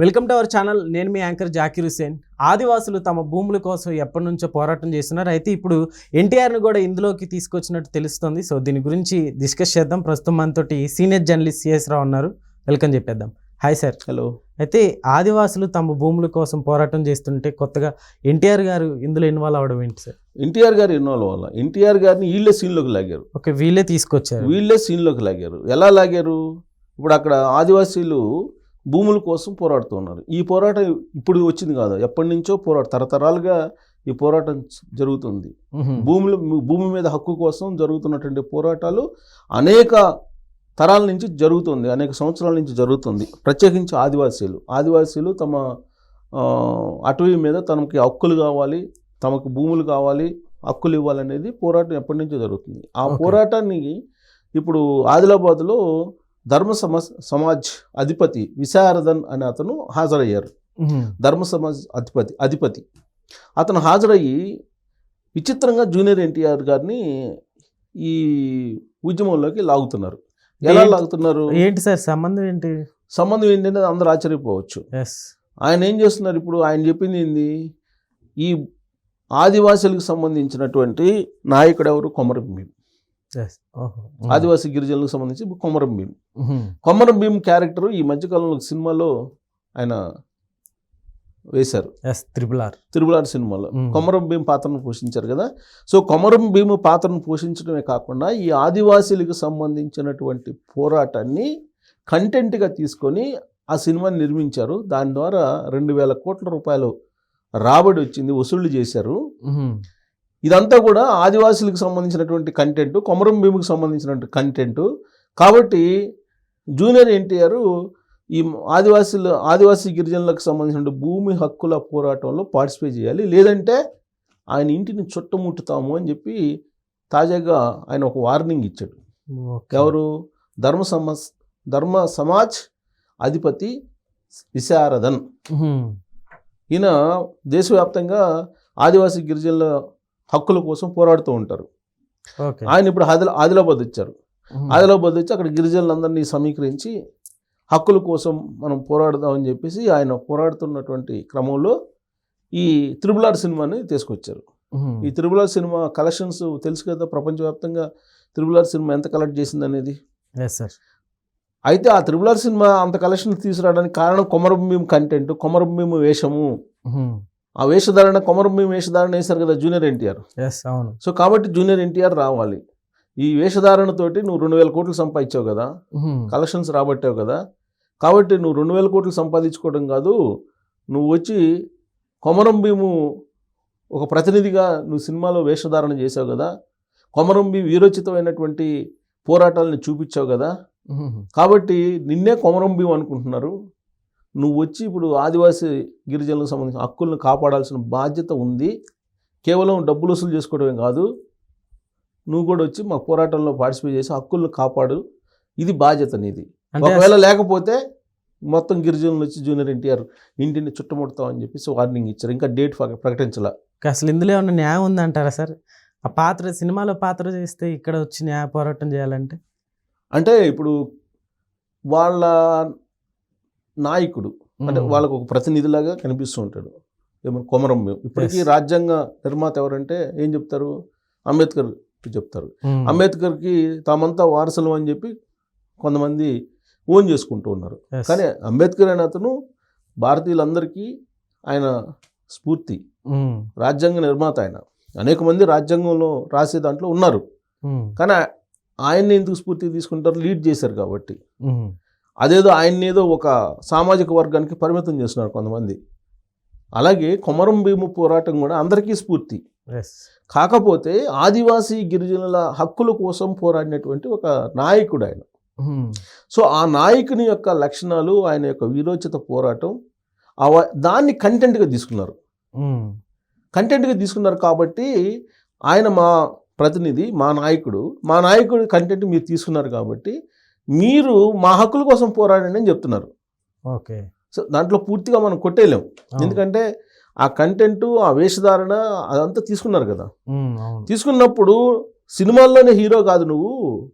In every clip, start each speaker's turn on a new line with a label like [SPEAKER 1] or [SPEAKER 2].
[SPEAKER 1] Welcome to our channel. నేను మీ anchor Zakir Hussain ఆదివాసులు తమ భూముల కోసం ఎప్పటి నుంచో పోరాటం చేస్తున్నారు. అయితే ఇప్పుడు ఎన్టీఆర్ని కూడా ఇందులోకి తీసుకొచ్చినట్టు తెలుస్తుంది. సో దీని గురించి డిస్కస్ చేద్దాం. ప్రస్తుతం మనతోటి సీనియర్ జర్నలిస్ట్ సిఎస్ రావు ఉన్నారు. వెల్కమ్ చెప్పేద్దాం. Hi sir.
[SPEAKER 2] హలో.
[SPEAKER 1] అయితే ఆదివాసులు తమ భూముల కోసం పోరాటం చేస్తుంటే కొత్తగా ఎన్టీఆర్ గారు ఇందులో ఇన్వాల్వ్ అవ్వడం ఏంటి సార్?
[SPEAKER 2] ఎన్టీఆర్ గారు ఇన్వాల్వ్ అవ్వాలి? ఎన్టీఆర్ గారిని వీళ్ళే సీన్లోకి లాగారు.
[SPEAKER 1] ఓకే వీళ్ళే తీసుకొచ్చారు.
[SPEAKER 2] వీళ్ళే సీన్లోకి లాగారు. ఎలా లాగారు? ఇప్పుడు అక్కడ ఆదివాసీలు భూముల కోసం పోరాడుతున్నారు ఈ పోరాటం ఇప్పుడు వచ్చింది కాదు. ఎప్పటి నుంచో పోరాటం తరతరాలుగా ఈ పోరాటం జరుగుతుంది. భూముల భూమి మీద హక్కు కోసం జరుగుతున్నటువంటి పోరాటాలు అనేక తరాల నుంచి జరుగుతుంది. అనేక సంవత్సరాల నుంచి జరుగుతుంది. ప్రత్యేకించి ఆదివాసీలు. ఆదివాసీలు తమ అటవీ మీద తమకి హక్కులు కావాలి తమకు భూములు కావాలి హక్కులు ఇవ్వాలనేది పోరాటం ఎప్పటి నుంచో జరుగుతుంది. ఆ. పోరాటాన్ని ఇప్పుడు ఆదిలాబాద్లో ధర్మ సమ సమాజ్ అధిపతి విశారదన్ అనే అతను హాజరయ్యారు. ధర్మ సమాజ్ అధిపతి అధిపతి. అతను హాజరయ్యి విచిత్రంగా జూనియర్ ఎన్టీఆర్ గారిని ఈ ఉద్యమంలోకి లాగుతున్నారు. ఎలా లాగుతున్నారు?
[SPEAKER 1] ఏంటి సార్ సంబంధం ఏంటి?
[SPEAKER 2] సంబంధం ఏంటంటే అందరూ ఆశ్చర్యపోవచ్చు. ఆయన ఏం చేస్తున్నారు ఇప్పుడు? ఆయన చెప్పింది ఏంది? ఈ ఆదివాసులకు సంబంధించినటువంటి నాయకుడు ఎవరు? కొమరం భీం
[SPEAKER 1] ఎస్ ఓహో
[SPEAKER 2] ఆదివాసీ గిరిజనులకు సంబంధించి కొమరం భీం కొమరం భీం క్యారెక్టర్ ఈ మధ్యకాలంలో సినిమాలో ఆయన వేశారు.
[SPEAKER 1] ఎస్ త్రిపుల్ ఆర్
[SPEAKER 2] తిరుమలార్ సినిమాలో.
[SPEAKER 1] మ్మ్.
[SPEAKER 2] కొమరం భీం పాత్రను పోషించారు కదా. సో కొమరం భీము పాత్రను పోషించడమే కాకుండా ఈ ఆదివాసీలకు సంబంధించినటువంటి పోరాటాన్ని కంటెంట్గా తీసుకొని ఆ సినిమాని నిర్మించారు. దాని ద్వారా రెండు వేల కోట్ల రూపాయలు రాబడి వచ్చింది వసూళ్ళు చేశారు. ఇదంతా కూడా ఆదివాసులకు సంబంధించినటువంటి కంటెంట్ కొమరం భీముకు సంబంధించినటువంటి కంటెంట్ కాబట్టి జూనియర్ ఎన్టీఆర్ ఈ ఆదివాసులు ఆదివాసీ గిరిజనులకు సంబంధించిన భూమి హక్కుల పోరాటంలో పార్టిసిపేట్ చేయాలి. లేదంటే ఆయన ఇంటిని చుట్టముట్టుతాము అని చెప్పి తాజాగా ఆయన ఒక వార్నింగ్ ఇచ్చాడు. ఎవరు? ధర్మ సమ ధర్మ సమాజ్ అధిపతి విశారదన్. ఈయన దేశవ్యాప్తంగా ఆదివాసీ గిరిజనుల హక్కుల కోసం పోరాడుతూ ఉంటారు. ఆయన ఇప్పుడు ఆదిలా ఆదిలాబాద్ వచ్చారు. ఆదిలాబాద్ వచ్చి అక్కడ గిరిజనులందరినీ సమీకరించి హక్కుల కోసం మనం పోరాడదామని చెప్పేసి ఆయన పోరాడుతున్నటువంటి క్రమంలో ఈ త్రిబులార్ సినిమాని తీసుకొచ్చారు. ఈ త్రిబులార్ సినిమా కలెక్షన్స్ తెలుసు కదా ప్రపంచవ్యాప్తంగా త్రిబులార్ సినిమా ఎంత కలెక్ట్ చేసింది అనేది? అయితే ఆ త్రిబులార్ సినిమా అంత కలెక్షన్ తీసుకురావడానికి కారణం కొమరం భీం కంటెంట్ కొమరం భీం వేషము ఆ వేషధారణ కొమరం భీం వేషధారణ వేశారు కదా జూనియర్ ఎన్టీఆర్.
[SPEAKER 1] ఎస్ అవును.
[SPEAKER 2] సో కాబట్టి జూనియర్ ఎన్టీఆర్ రావాలి. ఈ వేషధారణతోటి నువ్వు రెండు వేల కోట్లు సంపాదించావు కదా కలెక్షన్స్ రాబట్టావు కదా కాబట్టి నువ్వు రెండు వేల కోట్లు సంపాదించుకోవడం కాదు నువ్వు వచ్చి కొమరం భీము ఒక ప్రతినిధిగా నువ్వు సినిమాలో వేషధారణ చేసావు కదా కొమరం భీం వీరోచితమైనటువంటి పోరాటాలను చూపించావు కదా కాబట్టి నిన్నే కొమరం భీం అనుకుంటున్నారు. నువ్వు వచ్చి ఇప్పుడు ఆదివాసీ గిరిజనులకు సంబంధించిన హక్కులను కాపాడాల్సిన బాధ్యత ఉంది. కేవలం డబ్బులు వసూలు చేసుకోవడమే కాదు నువ్వు కూడా వచ్చి మా పోరాటంలో పార్టిసిపేట్ చేసి హక్కులను కాపాడు. ఇది బాధ్యత నీది. ఒకవేళ లేకపోతే మొత్తం గిరిజనులు వచ్చి జూనియర్ ఎన్టీఆర్ ఇంటిని చుట్టుముడతామని చెప్పేసి వార్నింగ్ ఇచ్చారు. ఇంకా డేట్ ప్రకటించాల.
[SPEAKER 1] అసలు ఇందులో ఏమన్నా న్యాయం ఉందంటారా సార్? ఆ పాత్ర సినిమాలో పాత్ర చేస్తే ఇక్కడ వచ్చి న్యాయ పోరాటం చేయాలంటే?
[SPEAKER 2] అంటే ఇప్పుడు వాళ్ళ నాయకుడు అంటే
[SPEAKER 1] మ్మ్.
[SPEAKER 2] వాళ్ళకు ఒక ప్రతినిధిలాగా కనిపిస్తూ ఉంటాడు ఏమో కొమరం భీం ఇప్పటికీ. రాజ్యాంగ నిర్మాత ఎవరంటే ఏం చెప్తారు అంబేద్కర్ చెప్తారు
[SPEAKER 1] మ్మ్.
[SPEAKER 2] అంబేద్కర్కి తామంతా వారసులు అని చెప్పి కొంతమంది ఓన్ చేసుకుంటూ ఉన్నారు. కానీ అంబేద్కర్ అనే అతను భారతీయులందరికీ ఆయన స్ఫూర్తి
[SPEAKER 1] మ్మ్.
[SPEAKER 2] రాజ్యాంగ నిర్మాత ఆయన అనేక మంది రాజ్యాంగంలో రాసే దాంట్లో ఉన్నారు
[SPEAKER 1] మ్మ్.
[SPEAKER 2] కానీ ఆయన్ని ఎందుకు స్ఫూర్తి తీసుకుంటారు లీడ్ చేశారు కాబట్టి
[SPEAKER 1] మ్మ్.
[SPEAKER 2] అదేదో ఆయన్ని ఏదో ఒక సామాజిక వర్గానికి పరిమితం చేస్తున్నారు కొంతమంది అలాగే కొమరం భీము పోరాటం కూడా అందరికీ స్ఫూర్తి. కాకపోతే ఆదివాసీ గిరిజనుల హక్కుల కోసం పోరాడినటువంటి ఒక నాయకుడు ఆయన
[SPEAKER 1] మ్మ్.
[SPEAKER 2] సో ఆ నాయకుని యొక్క లక్షణాలు ఆయన యొక్క వీరోచిత పోరాటం అవ- దాన్ని కంటెంట్గా తీసుకున్నారు
[SPEAKER 1] మ్మ్.
[SPEAKER 2] కంటెంట్గా తీసుకున్నారు కాబట్టి ఆయన మా ప్రతినిధి మా నాయకుడు మా నాయకుడి కంటెంట్ మీరు తీసుకున్నారు కాబట్టి మీరు మా హక్కుల కోసం పోరాడండి అని చెప్తున్నారు.
[SPEAKER 1] ఓకే.
[SPEAKER 2] సో దాంట్లో పూర్తిగా మనం కొట్టేయలేం. ఎందుకంటే ఆ కంటెంట్ ఆ వేషధారణ అదంతా తీసుకున్నారు కదా. తీసుకున్నప్పుడు సినిమాల్లోనే హీరో కాదు నువ్వు.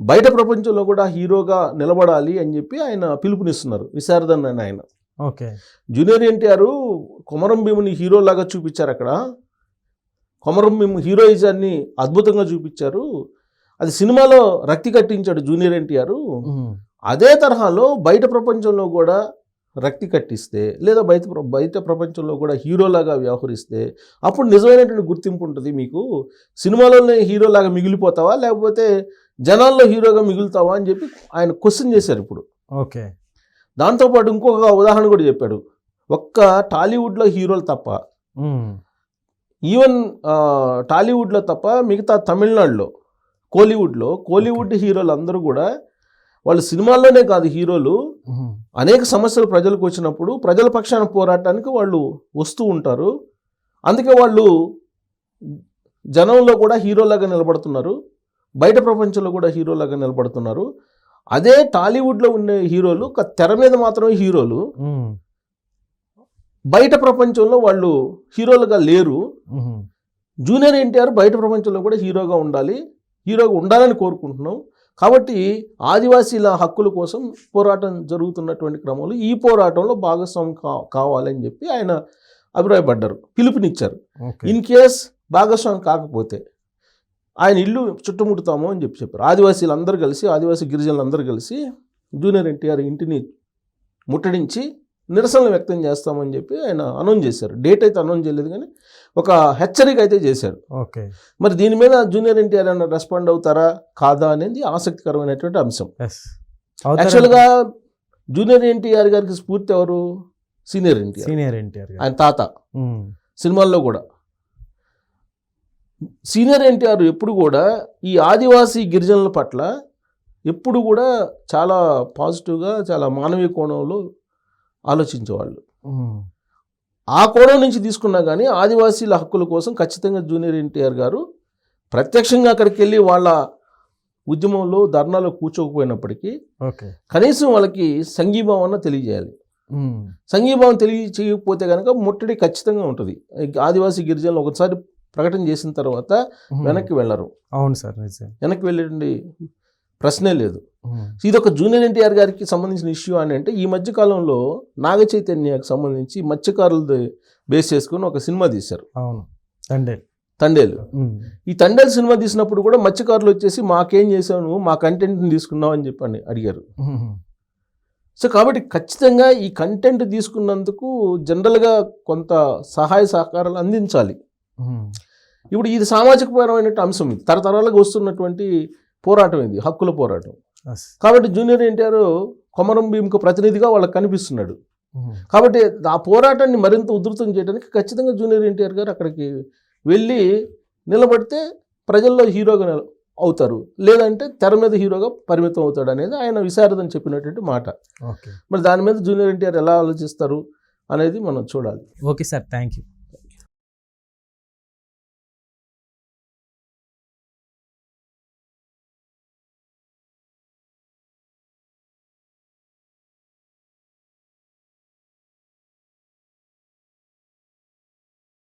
[SPEAKER 2] బయట ప్రపంచంలో కూడా హీరోగా నిలబడాలి అని చెప్పి ఆయన పిలుపునిస్తున్నారు. విశారదన్ అని ఆయన.
[SPEAKER 1] ఓకే.
[SPEAKER 2] జూనియర్ ఎన్టీఆర్ కొమరం భీముని హీరో లాగా చూపించారు అక్కడ. కొమరం భీము హీరోయిజాన్ని అద్భుతంగా చూపించారు. అది సినిమాలో రక్తి కట్టించాడు జూనియర్ ఎన్టీఆర్. అదే తరహాలో బయట ప్రపంచంలో కూడా రక్తి కట్టిస్తే లేదా బయట బయట ప్రపంచంలో కూడా హీరోలాగా వ్యవహరిస్తే అప్పుడు నిజమైనటువంటి గుర్తింపు ఉంటుంది మీకు. సినిమాలోనే హీరోలాగా మిగిలిపోతావా లేకపోతే జనాల్లో హీరోగా మిగులుతావా అని చెప్పి ఆయన క్వశ్చన్ చేశారు ఇప్పుడు.
[SPEAKER 1] ఓకే.
[SPEAKER 2] దాంతోపాటు ఇంకొక ఉదాహరణ కూడా చెప్పాడు. ఒక్క టాలీవుడ్లో హీరోలు తప్ప. ఈవెన్ టాలీవుడ్లో తప్ప మిగతా తమిళనాడులో కోలీవుడ్లో కోలీవుడ్ హీరోలు అందరూ కూడా వాళ్ళు సినిమాల్లోనే కాదు హీరోలు. అనేక సమస్యలు ప్రజలకు వచ్చినప్పుడు ప్రజల పక్షాన పోరాటానికి వాళ్ళు వస్తూ ఉంటారు. అందుకే వాళ్ళు జనంలో కూడా హీరోలాగా నిలబడుతున్నారు. బయట ప్రపంచంలో కూడా హీరోలాగా నిలబడుతున్నారు. అదే టాలీవుడ్లో ఉండే హీరోలు ఒక తెర మీద మాత్రమే హీరోలు. బయట ప్రపంచంలో వాళ్ళు హీరోలుగా లేరు. జూనియర్ ఎన్టీఆర్ బయట ప్రపంచంలో కూడా హీరోగా ఉండాలి. హీరోగా ఉండాలని కోరుకుంటున్నాం. కాబట్టి ఆదివాసీల హక్కుల కోసం పోరాటం జరుగుతున్నటువంటి క్రమంలో ఈ పోరాటంలో భాగస్వామి కా కావాలని చెప్పి ఆయన అభిప్రాయపడ్డారు. పిలుపునిచ్చారు. ఇన్ కేస్ భాగస్వామి కాకపోతే ఆయన ఇల్లు చుట్టుముడతాము అని చెప్పి చెప్పారు. ఆదివాసీలు అందరూ కలిసి ఆదివాసీ గిరిజనులు అందరూ కలిసి జూనియర్ ఎన్టీఆర్ ఇంటిని ముట్టడించి నిరసనలు వ్యక్తం చేస్తామని చెప్పి ఆయన అనౌన్స్ చేశారు. డేట్ అయితే అనౌన్స్ చేయలేదు కానీ ఒక హెచ్చరిక అయితే చేశారు.
[SPEAKER 1] ఓకే.
[SPEAKER 2] మరి దీని మీద జూనియర్ ఎన్టీఆర్ ఏమైనా రెస్పాండ్ అవుతారా? కాదా అనేది ఆసక్తికరమైనటువంటి అంశం. యాక్చువల్గా జూనియర్ ఎన్టీఆర్ గారికి స్ఫూర్తి ఎవరు? సీనియర్ ఎన్టీఆర్.
[SPEAKER 1] సీనియర్ ఎన్టీఆర్
[SPEAKER 2] ఆయన తాత. సినిమాల్లో కూడా. సీనియర్ ఎన్టీఆర్ ఎప్పుడు కూడా ఈ ఆదివాసీ గిరిజనుల పట్ల ఎప్పుడు కూడా చాలా పాజిటివ్గా చాలా మానవీయ కోణంలో ఆలోచించేవాళ్ళు. ఆ కోణం నుంచి తీసుకున్నా కానీ ఆదివాసీల హక్కుల కోసం ఖచ్చితంగా జూనియర్ ఎన్టీఆర్ గారు ప్రత్యక్షంగా అక్కడికి వెళ్ళి వాళ్ళ ఉద్యమంలో ధర్నాలో కూర్చోకపోయినప్పటికీ కనీసం వాళ్ళకి సంఘీభావన తెలియజేయాలి.
[SPEAKER 1] ఉమ్.
[SPEAKER 2] సంఘీభావం తెలియచేయకపోతే కనుక ముట్టడి ఖచ్చితంగా ఉంటుంది. ఆదివాసీ గిరిజనులు ఒకసారి ప్రకటన చేసిన తర్వాత. వెనక్కి వెళ్ళరు.
[SPEAKER 1] అవును సార్ నిజం
[SPEAKER 2] వెనక్కి వెళ్ళేటువంటి ప్రశ్నే లేదు. ఇది ఒక జూనియర్ ఎన్టీఆర్ గారికి సంబంధించిన ఇష్యూ అని అంటే ఈ మధ్య కాలంలో నాగ చైతన్యకు సంబంధించి మత్స్యకారులది బేస్ చేసుకుని ఒక సినిమా తీశారు.
[SPEAKER 1] అవును. తండే
[SPEAKER 2] తండేలు.
[SPEAKER 1] ఉమ్.
[SPEAKER 2] ఈ తండేలు సినిమా తీసినప్పుడు కూడా మత్స్యకారులు వచ్చేసి మాకేం చేసావు నువ్వు? మా కంటెంట్ని తీసుకున్నావు అని చెప్పని అడిగారు. సో కాబట్టి ఖచ్చితంగా ఈ కంటెంట్ తీసుకున్నందుకు జనరల్గా కొంత సహాయ సహకారాలు అందించాలి. ఇప్పుడు ఇది సామాజికపరమైన అంశం. ఇది తరతరాలుగా వస్తున్నటువంటి పోరాటం ఇది హక్కుల పోరాటం. కాబట్టి జూనియర్ ఎన్టీఆర్ కొమరం భీమ్కు ప్రతినిధిగా వాళ్ళకి కనిపిస్తున్నాడు.
[SPEAKER 1] ఉమ్.
[SPEAKER 2] కాబట్టి ఆ పోరాటాన్ని మరింత ఉధృతం చేయడానికి ఖచ్చితంగా జూనియర్ ఎన్టీఆర్ గారు అక్కడికి వెళ్ళి నిలబడితే ప్రజల్లో హీరోగా అవుతారు. లేదంటే తెర మీద హీరోగా పరిమితం అవుతాడు అనేది ఆయన విశారదని చెప్పినటువంటి మాట. మరి దాని మీద జూనియర్ ఎన్టీఆర్ ఎలా ఆలోచిస్తారు అనేది మనం చూడాలి.
[SPEAKER 1] Okay sir thank you